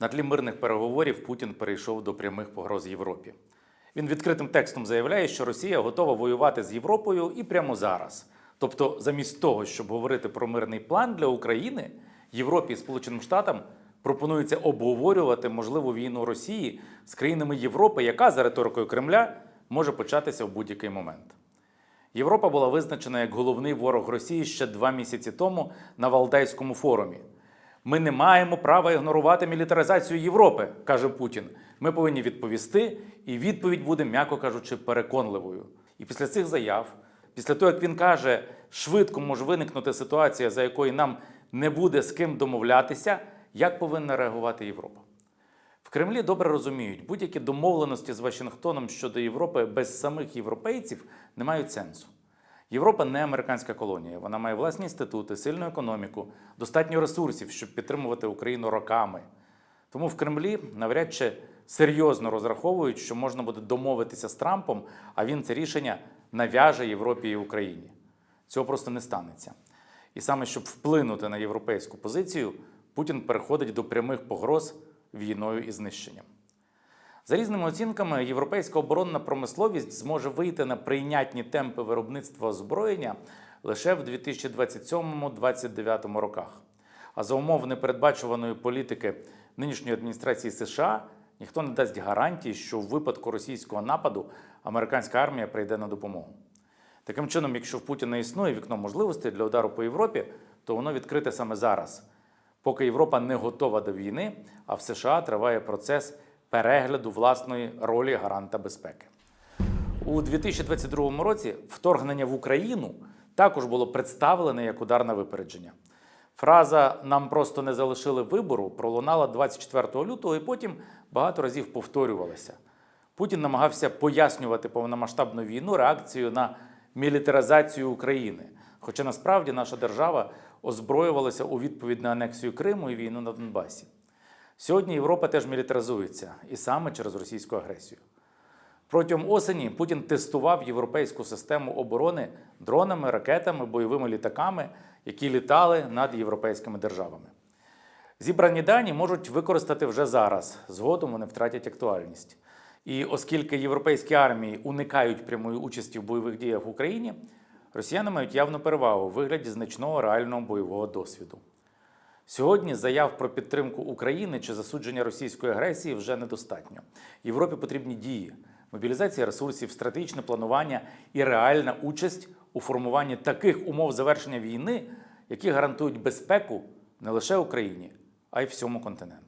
На тлі мирних переговорів Путін перейшов до прямих погроз Європі. Він відкритим текстом заявляє, що Росія готова воювати з Європою і прямо зараз. Тобто, замість того, щоб говорити про мирний план для України, Європі і Сполученим Штатам пропонується обговорювати можливу війну Росії з країнами Європи, яка за риторикою Кремля може початися в будь-який момент. Європа була визначена як головний ворог Росії ще два місяці тому на Валдайському форумі. Ми не маємо права ігнорувати мілітаризацію Європи, каже Путін. Ми повинні відповісти, і відповідь буде, м'яко кажучи, переконливою. І після цих заяв, після того, як він каже, швидко може виникнути ситуація, за якою нам не буде з ким домовлятися, як повинна реагувати Європа. В Кремлі добре розуміють, будь-які домовленості з Вашингтоном щодо Європи без самих європейців не мають сенсу. Європа не американська колонія. Вона має власні інститути, сильну економіку, достатньо ресурсів, щоб підтримувати Україну роками. Тому в Кремлі навряд чи серйозно розраховують, що можна буде домовитися з Трампом, а він це рішення нав'яже Європі і Україні. Цього просто не станеться. І саме щоб вплинути на європейську позицію, Путін переходить до прямих погроз війною і знищенням. За різними оцінками, європейська оборонна промисловість зможе вийти на прийнятні темпи виробництва озброєння лише в 2027-2029 роках. А за умов непередбачуваної політики нинішньої адміністрації США ніхто не дасть гарантії, що в випадку російського нападу американська армія прийде на допомогу. Таким чином, якщо в Путіна існує вікно можливостей для удару по Європі, то воно відкрите саме зараз, поки Європа не готова до війни, а в США триває процес перегляду власної ролі гаранта безпеки. У 2022 році вторгнення в Україну також було представлене як удар на випередження. Фраза Нам просто не залишили вибору пролунала 24 лютого і потім багато разів повторювалася. Путін намагався пояснювати повномасштабну війну реакцією на мілітаризацію України. Хоча насправді наша держава озброювалася у відповідь на анексію Криму і війну на Донбасі. Сьогодні Європа теж мілітаризується і саме через російську агресію. Протягом осені Путін тестував європейську систему оборони дронами, ракетами, бойовими літаками, які літали над європейськими державами. Зібрані дані можуть використати вже зараз, згодом вони втратять актуальність. І оскільки європейські армії уникають прямої участі в бойових діях в Україні, росіяни мають явну перевагу у вигляді значного реального бойового досвіду. Сьогодні заяв про підтримку України чи засудження російської агресії вже недостатньо. Європі потрібні дії, мобілізація ресурсів, стратегічне планування і реальна участь у формуванні таких умов завершення війни, які гарантують безпеку не лише Україні, а й всьому континенту.